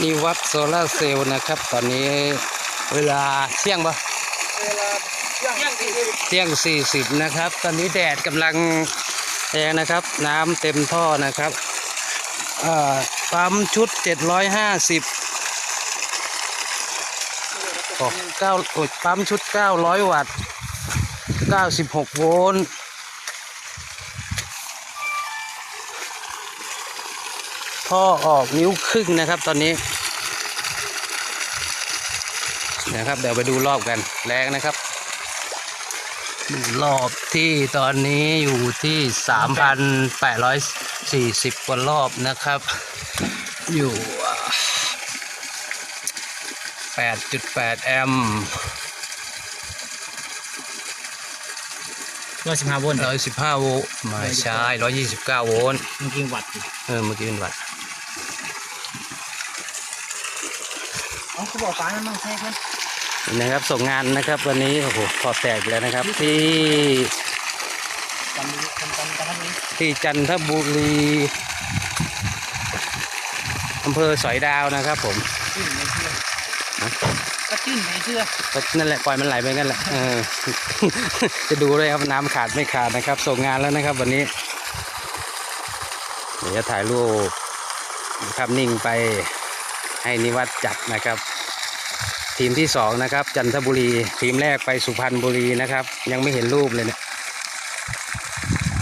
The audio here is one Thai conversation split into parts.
นี่วัดโซลาเซลล์นะครับ ตอนนี้เวลาเที่ยงปะเวลาย่างสี่สิบเที่ยงสี่สิบนะครับ ตอนนี้แดดกำลังแรงนะครับ น้ำเต็มท่อนะครับปั๊มชุดเจ็ดร้อยห้าสิบเก้าปั๊มชุดเก้าร้อยวัตต์เก้าสิบหกโวลต์ ท่อออกนิ้วครึ่งนะครับตอนนี้นะครับเดี๋ยวไปดูรอบกันแรงนะครับ รอบที่ตอนนี้อยู่ที่ 3,840กว่ารอบนะครับ อยู่ 8.8 แอมป์ร้อยสิบห้าโวลต์115โวลต์ไม่ใช่129โวลต์เมื่อกี้วัดเออเมื่อกี้เป็นวัตต์ อ๋อเขาบอกฟ้ามันต้องแทรกมันนะครับส่งงานนะครับวันนี้โอ้โหพอแตกแล้วนะครับ ที่จำนี้จำจำจำนี้ที่จันทบุรีอำเภอสอยดาวนะครับ ผมจิ้นไม่เชื่อก็จิ้นไม่เชื่อก็นั่นแหละปล่อยมันไหลไปงั้นแหละเออจะดูด้วยครับน้ำขาดไม่ขาดนะครับ ส่งงานแล้วนะครับ วันนี้ เดี๋ยวจะถ่ายรูปภาพนิ่งไป ให้นิวัตจัดนะครับ ทีมที่สองนะครับ จันทบุรี ทีมแรกไปสุพรรณบุรีนะครับ ยังไม่เห็นรูปเลยเนี่ย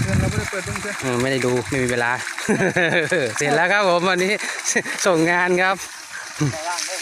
เพื่อนเราไม่ได้เปิดเพิ่งเชื่อเออไม่ได้ดูไม่มีเวลา เสร็จแล้วครับผมวันนี้ส่งงานครับต่อล่างได้